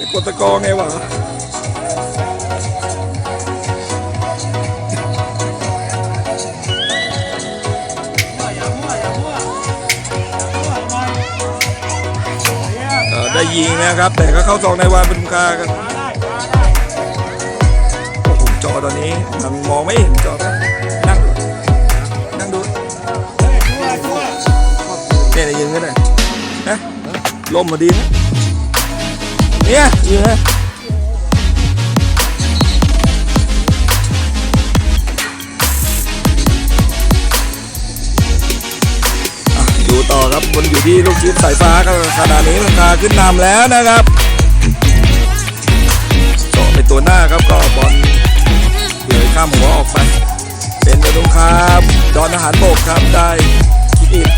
จะกดตะกอไงวะอย่ามั่วอย่ามั่วอย่ามั่วหน่อยเนี่ยเออได้ยิงนะครับ แต่ก็เข้าซองในวานปทุมคาครับมาได้มาได้โอ้โหจอตอนนี้มันมองไม่เห็นจอนั่งดูนั่งดูเฮ้ยชั่วชั่วเนี่ยได้ยิงก็ได้นะลมมาดีนะ เนี่ยยืนเลยดูต่อครับบนอยู่ที่ลูกยิปสายฟ้าครับขณะนี้ราคาขึ้นนำแล้วนะครับเจาะไปตัวหน้าครับก็บอลเลยข้ามหัวออกไป เป็นกระดุมครับ ดอนทหารโบกครับได้คิกอิน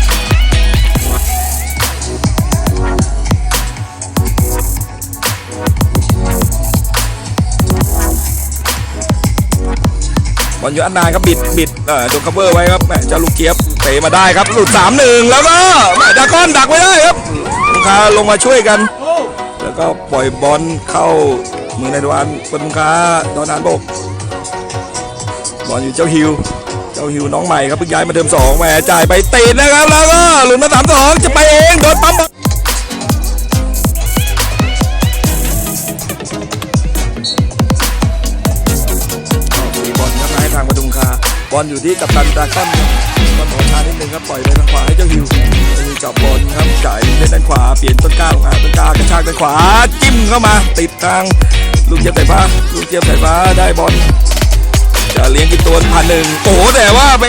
บอลอยู่อันนานครับบิดบิดเอ่อโดนคัฟเวอร์ไว้ครับแหม่เจ้าลูกเจี๊ยบเตะมาได้ครับหลุด3 1แล้วก็แหม่ดากอนดักไว้ได้ครับลูกค้าลงมาช่วยกัน แล้วก็ปล่อยบอลเข้ามือในดวนปทุมค้าดอนานบกบอลอยู่เจ้าฮิวเจ้าฮิวน้องใหม่ครับเพิ่งย้ายมาเดิมสองแหมจ่ายไปติดนะครับแล้วก็หลุดมาสามสองจะไปเองโดนปั๊มบอล บอลอยู่ที่กับตันดากอนบก็ขอช้านิดนึงครับปล่อยไปทางขวาให้เจ้าฮิวมีจับบอลครับจ่ายเล่นด้านขวาเปลี่ยนต้นก้าวงมาต้นก้ากระชากด้านขวาจิ้มเข้ามาติดทางลูกเจี๊ยบสายฟ้าลูกเจี๊ยบสายฟ้าได้บอลจะเลี้ยงกี่ตัวพันหนึ่งโอ้โหแต่ว่าไป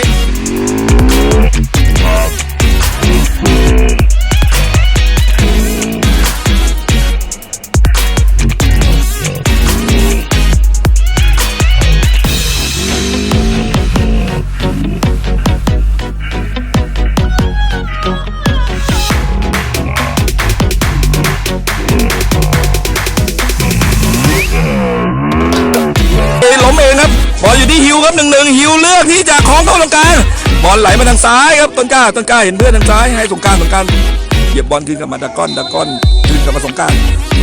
อลไหลมาทางซ้ายครับต้นกล้าต้นกล้าเห็นเพื่อนทางซ้ายให้สงการสงการเหยียบบอลคืนกลับมาดากอนดากอนคืนกลับมาสงการ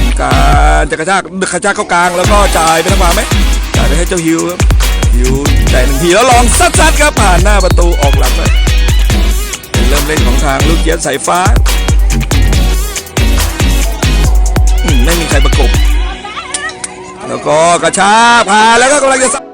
สงการจะกระชากกระชากเข้ากลางแล้วก็จ่ายไปทางขวาไหมจ่ายไปให้เจ้าฮิวครับฮิวจ่ายหนึ่งทีแล้วลองซัดๆครับผ่านหน้าประตูออกหลังไปเป็นเริ่มเล่นของทางลูกเจี๊ยบสายฟ้าไม่มีใครประกบแล้วก็กระชากผ่านแล้วก็กำลังจะ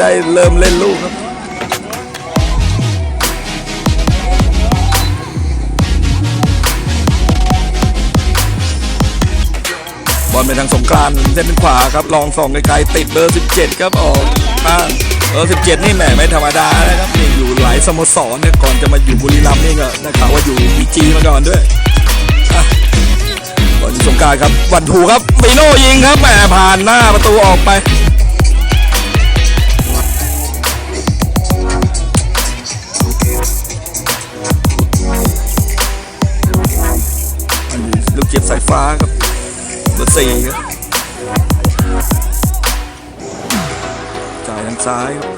ได้เริ่มเล่นลูกครับบอลไปทางสงกรานเส้นขวาครับลองส่องไกลๆติดเบอร์ 17 ครับออกข้างเบอร์ 17 นี่แหมไม่ธรรมดานะครับนี่อยู่หลายสโมสรเนี่ยก่อนจะมาอยู่บุรีรัมย์นี่ก็ได้ข่าวว่าอยู่บีจีมาก่อนด้วยบอลสงการครับวันถูครับปีโน่ยิงครับแหมผ่านหน้าประตูออกไป ลูกเจ็บสายฟ้าครับเบอร์สี่ครับจ่ายทางซ้ายครับ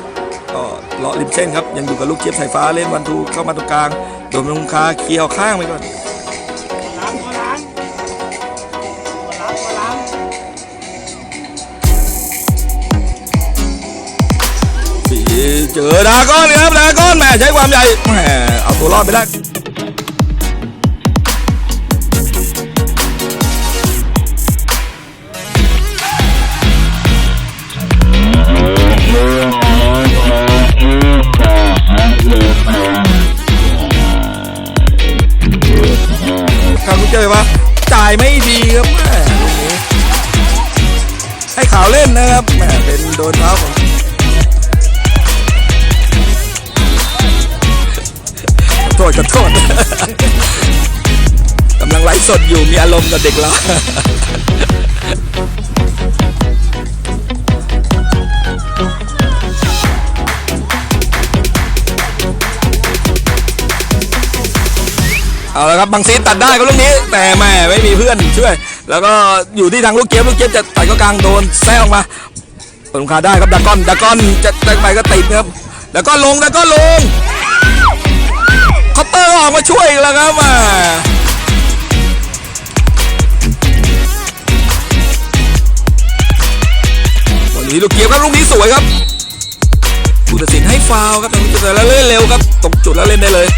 ก็เลาะริมเส้นครับ ยังอยู่กับลูกเจี๊ยบสายฟ้าเล่นวันทูเข้ามาตรงกลาง โดนลงคาเคียร์ข้างไปก่อนสีเจอดาก้อนครับดาก้อนแหมใช้ความใหญ่แหมเอาตัวรอดไปได้ค เล่นนะครับแหมเป็นโดนเท้าของโทษขอโทษกำลังไลฟ์สดอยู่มีอารมณ์กับเด็กเราเอาละครับบางซีตัดได้ก็ลูกนี้ แต่แม่ไม่มีเพื่อนช่วย แล้วก็อยู่ที่ทางลูกเจี๊ยบลูกเจี๊ยบจะตัดก็กลางโดนแซงออกมาเปิดลูกค้าได้ครับดากอนดากอนจะจะไปก็ติดครับดากอนลงดากอนลงคาน์เตอร์ออกมาช่วยแล้วครับมาวันนี้ลูกเจี๊ยบครับลูกนี้สวยครับผู้ตัดสินให้ฟาวครับแต่แล้วเล่นเร็วครับตกจุดแล้วเล่นได้เลย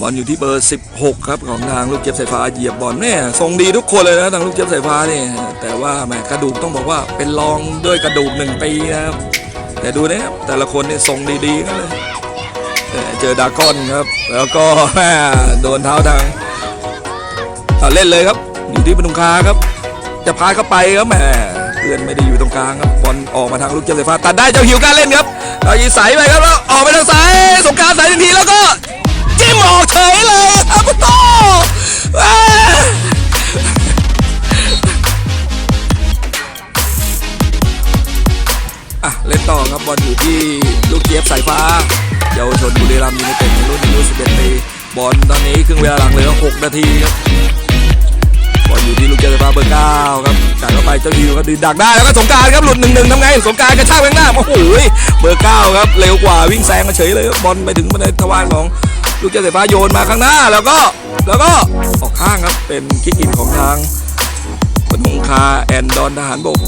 บอลอยู่ที่เบอร์ 16 ครับของทางลูกเจ็บสายฟ้าเหยียบบอลเนี่ยทรงดีทุกคนเลยนะทางลูกเจ็บสายฟ้านี่แต่ว่าแหมกระดูกต้องบอกว่าเป็นรองด้วยกระดูกหนึ่งปีนะครับแต่ดูนะครับแต่ละคนนี่ทรงดีๆกันเลยเจอดากอนครับแล้วก็แม่โดนเท้าทางเาเล่นเลยครับ อยู่ที่ปทุมคาครับ จะพาเข้าไปครับแหมเพื่อนไม่ได้อยู่ตรงกลางครับบอลออกมาทางลูกเจ็บสายฟ้าตัดได้เจ้าหิวการเล่นครับเอายีใสไปครับแล้วออกไปทางซ้ายสงการใส่ทันทีแล้วก็ ออกเฉยเลยครับคุณโต้อะเล่นต่อครับบอลอยู่ที่ลูกเจี๊ยบสายฟ้าเยาวชนบุรีรัมย์ยูไนเต็ดในรุ่นอายุ11ปีบอลตอนนี้ครึ่งเวลาหลังเหลือ 6 นาทีครับบอลอยู่ที่ลูกเจี๊ยบสายฟ้าเบอร์เก้าครับจ่ายเข้าไปเจ้าฮิวครับดึงดักได้แล้วก็สงการครับหลุดหนึ่งหนึ่งทำไงสงการกระชากไปข้างหน้าโอ้โหเบอร์เก้าครับเร็วกว่าวิ่งแซงมาเฉยเลยบบอลไปถึงในทวารของ ลูกเจ้าสายฟ้าโยนมาข้างหน้า แล้วก็แล้วก็ออกข้างครับเป็นคิกอินของทางปนุงคาแอนดอนทหารบก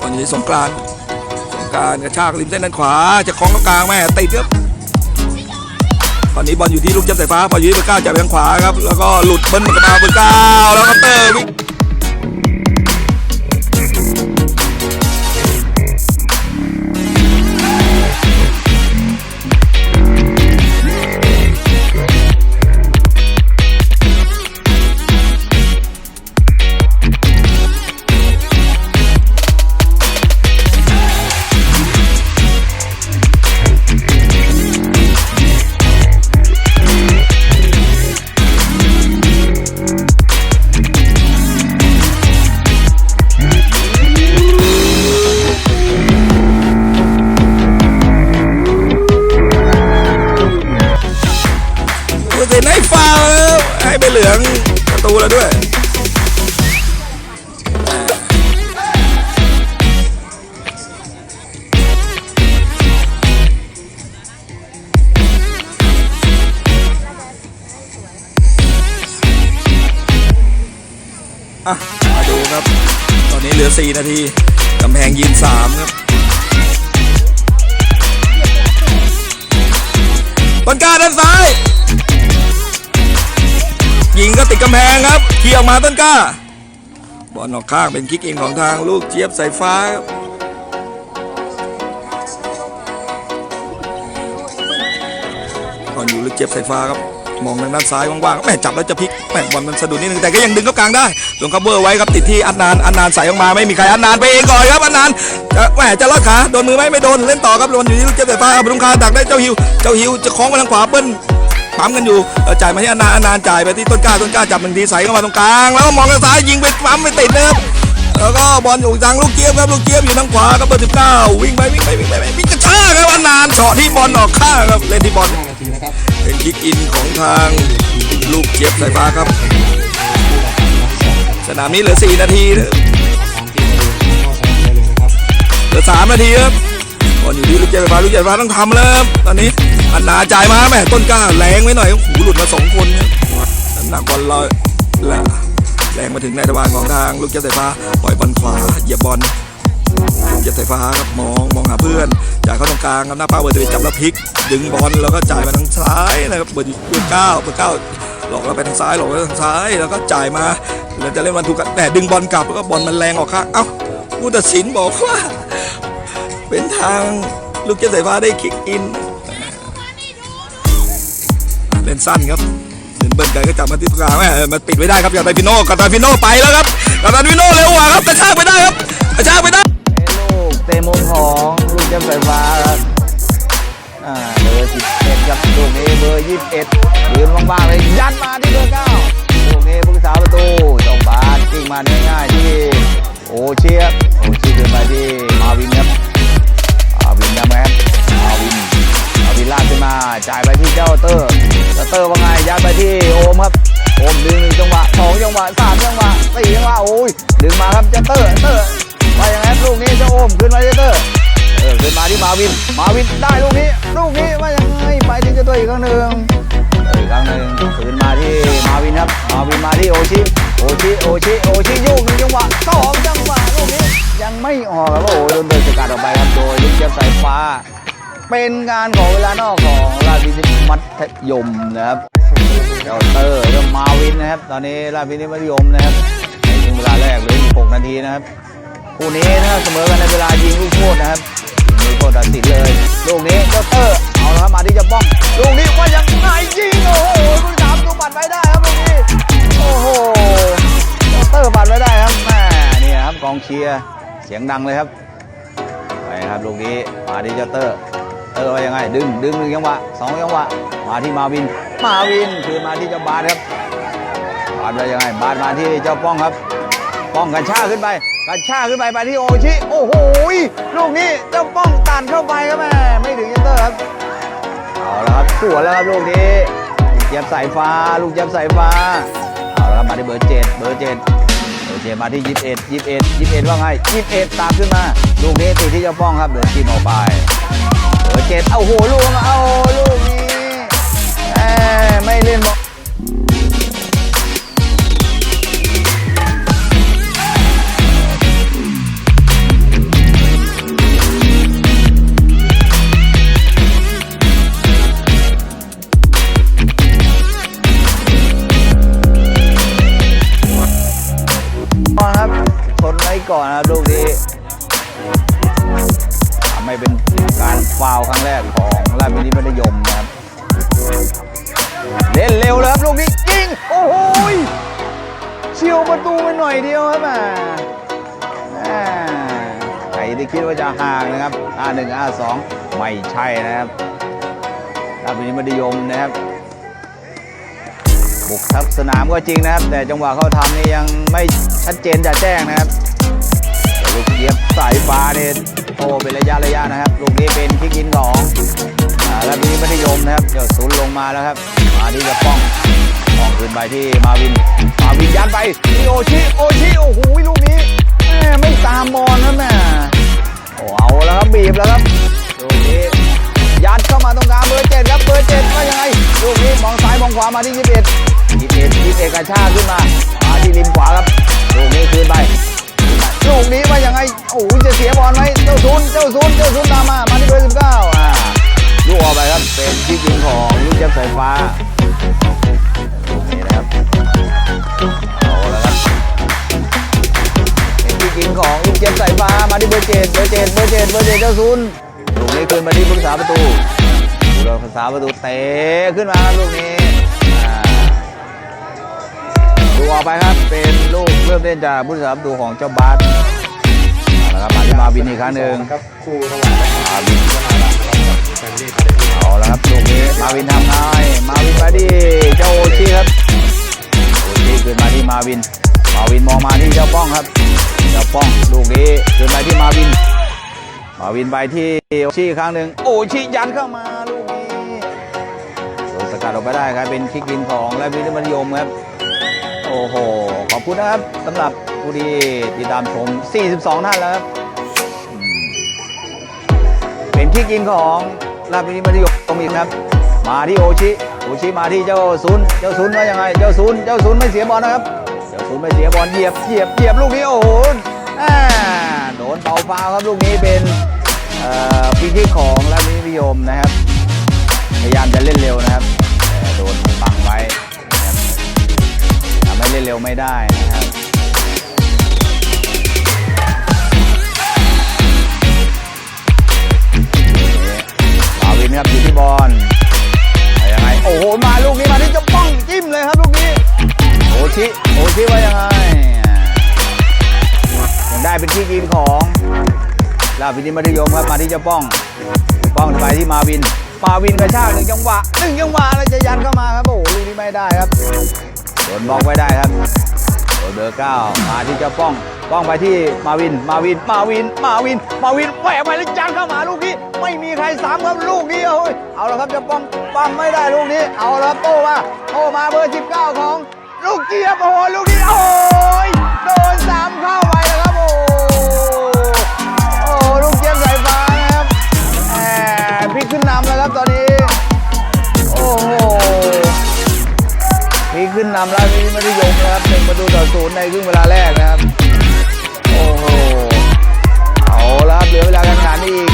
ตอนนี้สงกรานสงกรานกระชากริมเส้นด้านขวาจะคล้องกลางแม่ติดครับ อนนี้บอลอยู่ที่ลูกจับสายฟ้าพออยู่ที่เบอร์เก้าจับไปทางขวาครับแล้วก็หลุดเบิ้ลกลับมาเบอร์เก้าแล้วก็เตอร์วิก ต้นกล้าด้านซ้ายยิงก็ติดกำแพงครับเขี่ยออกมาต้นกล้าบอลออกข้างเป็นคิกอินของทางลูกเจี๊ยบสายฟ้าครับบอลอยู่ลูกเจี๊ยบสายฟ้าครับ มองทางด้านซ้ายว่างๆแม่จับแล้วจะพลิกแม่บอลมันสะดุดนิดนึงแต่ก็ยังดึงเข้ากลางได้ลงคัฟเวอร์ไว้ครับติดที่อันนานอันนานใส่ออกมาไม่มีใครอันนานไปเองก่อนครับอันนานจะแหมจะลอดขาโดนมือไหมไม่โดนเล่นต่อครับบอลอยู่ที่ลูกเจี๊ยบสายฟ้าบรุงคาดักได้เจ้าฮิวเจ้าฮิวจะคล้องไปทางขวาเบิ้ลปั๊มกันอยู่จ่ายมาที่อนานอนานจ่ายไปที่ต้นกล้าต้นกล้าจับหนึ่งทีใส่เข้ามาตรงกลางแล้วก็มองทางซ้ายยิงไปปั๊มไปติดนะครับแล้วก็บอลอยู่ทางลูกเกียบครับลูกเกียบอยู่ทางขวาครับเบอร์สิบเก้าวิ่งไปวิ่งไปวิ่งไปวิ่งกระชากครับอนานเฉาะที่บอลออกข้างครับเล่นที่บอล เป็นคิกอินของทางลูกเจี๊ยบสายฟ้าครับ สนามนี้เหลือ 4 นาทีเหลือ 3 นาทีครับบอลอยู่ที่ลูกเจี๊ยบสายฟ้าลูกเจี๊ยบสายฟ้าต้องทำแล้วตอนนี้อันนาจ่ายมาแม่ต้นกล้าแรงไว้หน่อยหูหลุดมาสองคนน้ำหนักบอลลอยแล้วแรงมาถึงในทวารของทางลูกเจี๊ยบสายฟ้าปล่อยบอลขวาเหยียบบอล เหยียบสายฟ้าครับมองมองหาเพื่อนจ่ายเข้าตรงกลางครับหน้าเป้าเบอร์สิบเอ็ดจับแล้วพลิก ดึงบอลแล้วก็จ่ายมาทางซ้ายนะครับเบอร์เบอร์เก้าเบอร์เก้าหลอกแล้วไปทางซ้ายหลอกไปทางซ้ายแล้วก็จ่ายมาแล้วจะเล่นวันถูกกันแต่ดึงบอลกลับแล้วก็บอลมันแรงออกข้างเอ้าผู้ตัดสินบอกว่า เป็นทางลูกเจ้าสายฟ้าได้คิกอินเล่นสั้นครับเล่นเบิ้ลไกลก็จับมาที่ตรงกลางแม่มันปิดไม่ได้ครับกับตาฟิโน่กับตาฟิโน่ไปแล้วครับกับตาฟิโน่เร็วกว่าครับกระชากไปได้ครับกระชากไปได้ มุมของลูกเจ้าสายฟ้าครับอ่าเบอร์สิบเอ็ดครับลูกนี้เบอร์ยี่สิบเอ็ดยืนว่างๆเลยยัดมาที่เบอร์เก้าลูกนี้ผู้รักษาประตูจงบาสกิ้งมาง่ายๆที่โอเชียบโอเชียขึ้นมาที่มาวินครับมาวินยังไงครับมาวินมาวินลากขึ้นมาจ่ายไปที่เจ้าเตอร์เตอร์ว่าไงยัดไปที่โอมครับโอมดึงหนึ่งจังหวะสองจังหวะสามจังหวะสี่จังหวะโอ้ยดึงมาครับเจ้าเตอร์เตอร์ มขึ้นมาเจ้าเตอร์เออขึ้นมาที่มาวิน มาวินได้ลูกนี้ ลูกนี้ว่ายังไงไปที่เจ้าตัวอีกครั้งหนึ่งอีกครั้งหนึ่งคืนมาที่มาวินครับ มาวินมาที่โอชิ โอชิ โอชิ โอชิโยกหนึ่งจังหวะสองจังหวะลูกนี้ ยังไม่ออกครับโอ้โหโดนเดินสกัดออกไปครับโดยลูกเจี๊ยบสายฟ้า เป็นงานของเวลานอกของราชวินิตมัธยมนะครับเจ้าเตอร์เริ่มาวินนะครับ ตอนนี้ราชวินิตมัธยมนะครับในช่วงเวลาแรกเลย6นาทีนะครับ คู่นี้นะครับเสมอกันในเวลายิงลูกโทษนะครับยิงลูกโทษตัดสินเลยลูกนี้เจ้าเตอร์เอาละครับมาที่จะป้องลูกนี้ว่ายังไงยิงโอ้โหคุณสามดูบัตรไว้ได้ครับลูกนี้โอ้โหเจ้าเตอร์บัตรไว้ได้ครับแม่นี่ครับกองเชียร์เสียงดังเลยครับไปครับลูกนี้มาที่เจ้าเตอร์เตอร์ว่ายังไงดึงดึงหนึ่งจังหวะสองจังหวะมาที่มาวิน มาวินคือมาที่เจ้าบาสครับบาสว่ายังไงบาสมาที่เจ้าป้องครับ ป้องกระชาขึ้นไป กระชากขึ้นไปไปที่โอชิ โอ้โหลูกนี้เจ้าป้องตันเข้าไปครับแม่ไม่ถึงยันเตอร์ครับ เอาละครับสวนแล้วครับลูกนี้ลูกเจี๊ยบสายฟ้า ลูกเจี๊ยบสายฟ้า เอาละครับมาที่เบอร์เจ็ดเบอร์เจ็ดเบอร์เจ็ดมาที่ยี่สิบเอ็ดยี่สิบเอ็ดยี่สิบเอ็ดว่าไงยี่สิบเอ็ดตามขึ้นมา ลูกนี้ติดที่เจ้าป้องครับเดินจิ้มออกไป เบอร์เจ็ดเอาโหลูก ที่คิดว่าจะห่างนะครับ R1 R2 ไม่ใช่นะครับราชบุรีมัธยมนะครับ บุกทับสนามก็จริงนะครับ แต่จังหวะเขาทำนี่ยังไม่ชัดเจนจะแจ้งนะครับลูกเยียบสายฟ้าเนี่ยโตเป็นระยะระยะนะครับ ลูกนี้เป็นที่กินของอ่าแล้วนี้มัธยมนะครับเดี๋ยวศูนย์ลงมาแล้วครับ มาที่จะป้องป้องขึ้นไปที่มาวิน มาวินยัดไปที่โอชิโอชิโอ้โหลูกนี้แม่ไม่ตามบอลนะแม่ โอ้เอาแล้วครับบีบแล้วครับลูกนี้ยัดเข้ามาตรงกลางเบอร์เจ็ดครับเบอร์เจ็ดว่ายังไงลูกนี้มองซ้ายมองขวามาที่ยี่สิบเอ็ดยี่สิบเอ็ดยี่สิบเอ็ดกระชากขึ้นมามาที่ริมขวา จ็ดเบอร์เจ็ดเบอร์เจ็ดเบอร์เจ็ดเจ้าซุนลูกนี้ขึ้นมาที่ผู้รักษาประตูผู้รักษาประตูเตะขึ้นมาครับลูกนี้ดูออกไปครับเป็นลูกเริ่มเล่นจากผู้รักษาประตูของเจ้าบาสเอาละครับมาที่มาวินอีกครั้งหนึ่งครับคู่ระหว่างมาวินแฟนนี่คาเดมี่เอาละครับลูกนี้มาวินทำง่ายมาวินมาที่เจ้าโอชิครับโอชิขึ้นมาที่มาวิน มาวินมองมาที่เจ้าป้องครับ เจ้าป้องลูกนี้ขึ้นไปที่มาวิน มาวินไปที่โอชิอีกครั้งหนึ่งโอชิยันเข้ามาลูกนี้โดนสกัดออกไปได้ครับเป็นคิกอินของและวินมัธยมครับโอ้โหขอบคุณนะครับสำหรับผู้ที่ติดตามชม 42 ท่านแล้วครับเป็นคิกอินของราชบุรีมัธยมตรงอีกครับมาที่โอชิโอชิมาที่เจ้าซุนเจ้าซุนว่ายังไงเจ้าซุนเจ้าซุนไม่เสียบอลนะครับ เจ้าซุนไม่เสียบอลเหยียบเหยียบเหยียบลูกนี้โอ้โหโดนเป่าฟาวครับลูกนี้เป็นฟรีคิกของราชบุรีนิยมนะครับ พยายามจะเล่นเร็วนะครับแต่โดนบังไว้นะครับทำให้เล่นเร็วไม่ได้นะครับมาวินครับอยู่ที่บอลยังไงโอ้โหมาลูกนี้มาที่จะป้องจิ้มเลยครับลูกนี้ โอชิโอชิว่ายังไงยังได้เป็นที่ยิงของลาบินิมัธยมครับมาที่เจะป้อง ป้องไปที่มาวิน มาวินกระชากหนึ่งจังหวะหนึ่งจังหวะแล้วจะยันเข้ามาครับโอ้โหลูกนี้ไม่ได้ครับโดนบล็อกไว้ได้ครับโดนเบอร์เก้ามาที่เจ้าป้อง ป้องไปที่มาวิน มาวิน มาวิน มาวิน มาวินแหวกไปแล้วจังเข้ามาลูกนี้ไม่มีใครสามครับลูกนี้โอ้ยเอาละครับเจ้าป้องปั้มไม่ได้ลูกนี้ เอาละโต้มาโต้มาเบอร์19ของ ลูกเจี๊ยบโอ้โหลูกนี้โอ้ยโดนสามเข้าไปแล้วครับโอ้โอ้ลูกเจี๊ยบสายฟ้านะครับแหมพลิกขึ้นนำแล้วครับตอนนี้ โอ้โหมีขึ้นนำแล้วนี่ไม่ได้ยงนะครับหนึ่งประตูต่อศูนย์ในครึ่งเวลาแรกนะครับโอ้โหเอาละครับเหลือเวลาการแข่งขันอีก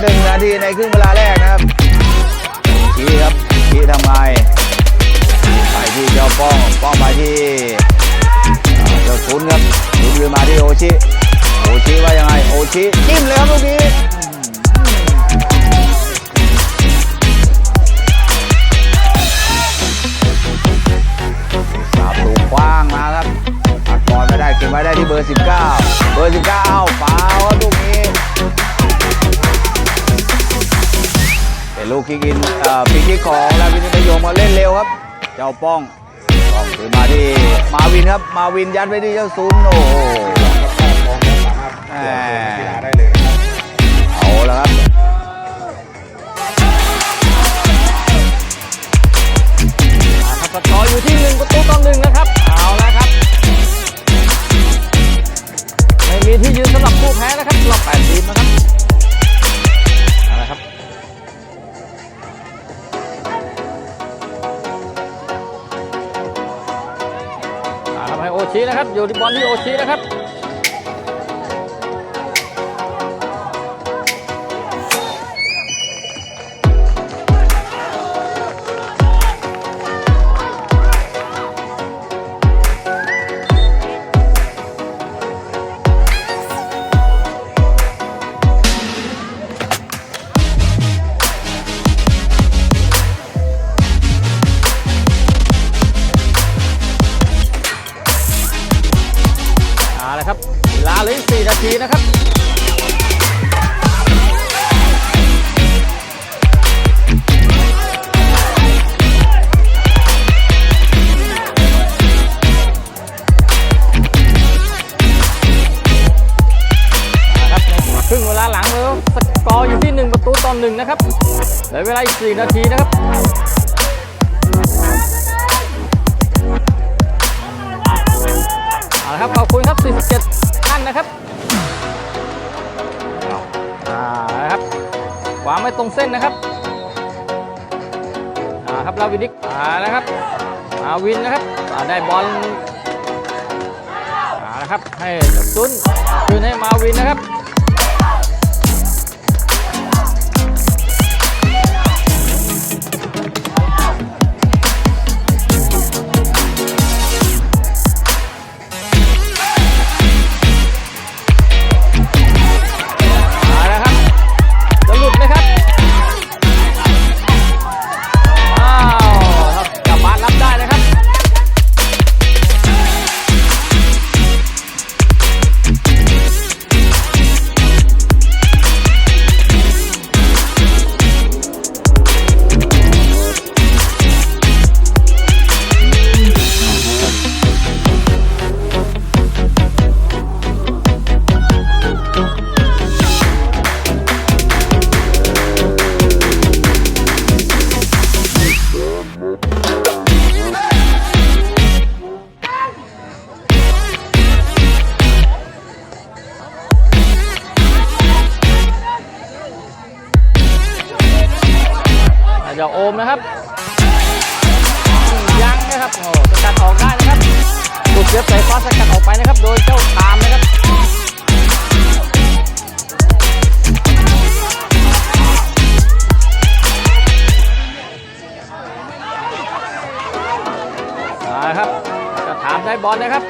หนึ่งนาทีในครึ่งเวลาแรกนะครับชี้ครับชี้ทำไง ที่เจ้าป้องป้องไปที่เจ้าทุนครับทุนคืนมาที่โอชิโอชิว่ายังไงโอชิจิ้มเลยครับลูกนี้สาบลูกกว้างมาครับตัดบอลไม่ได้เก็บไว้ได้ที่เบอร์ 19 เบอร์ 19เอ้าฟาวครับลูกนี้เป็นลูกคิกอินเอ่อฟรีคิกของ จ้าป้องป้องถือมาที่มาวินครับ มาวินยัดไปที่เจ้าซุนโอ้โหสามารถเปลี่ยนตัวกีฬาได้เลยเอาละครับสกอร์อยู่ที่1ประตูต่อหนึ่งนะครับ เอาละครับ ไม่มีที่ยืนสำหรับผู้แพ้นะครับรอบ8ทีมนะครับ ครับอยู่ที่บอลที่โอชินะครับ เวลาเหลืออีก4นาทีนะครับครึ่งเวลาหลังแล้วสกอร์อยู่ที่ 1 ประตูต่อหนึ่งนะครับเหลือเวลาอีก 4 นาทีนะครับเอาละครับ ขอบคุณครับ 47านนะครับอ่านะครับวางไม่ตรงเส้นนะครับอ่าครับลาวินิกอ่านะครับมาวินนะครับอ่าได้บอลอ่านะครับให้ซุนคืนให้มาวินนะครับ ฟ้าสกัดออกไปนะครับ โดยเจ้าตามนะครับนะครับจะถามได้บอลนะครับ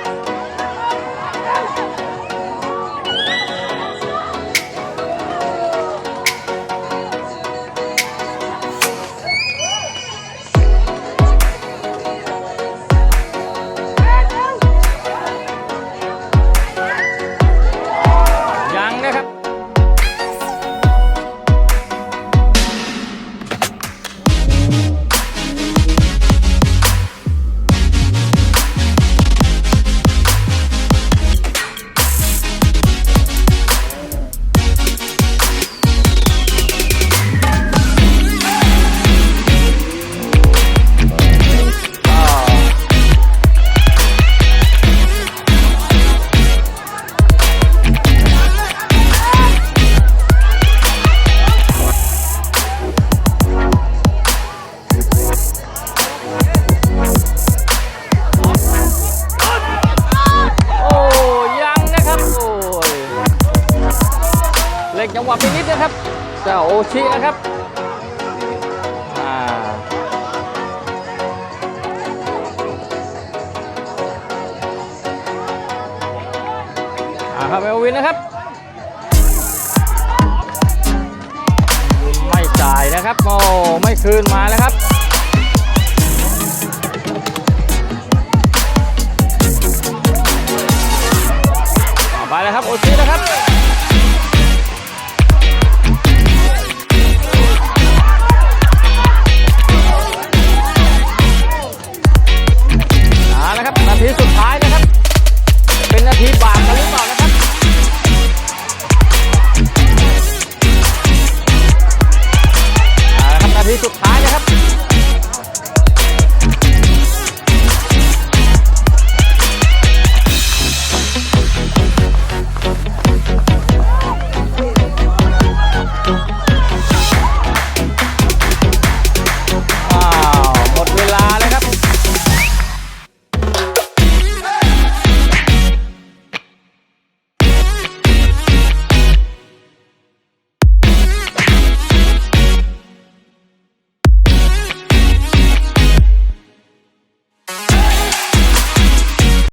โอชินะครับอ่าครับเอลวินนะครับ ไม่จ่ายนะครับโอ้ไม่คืนมาแล้วครับไปแล้วครับ โอเคนะครับ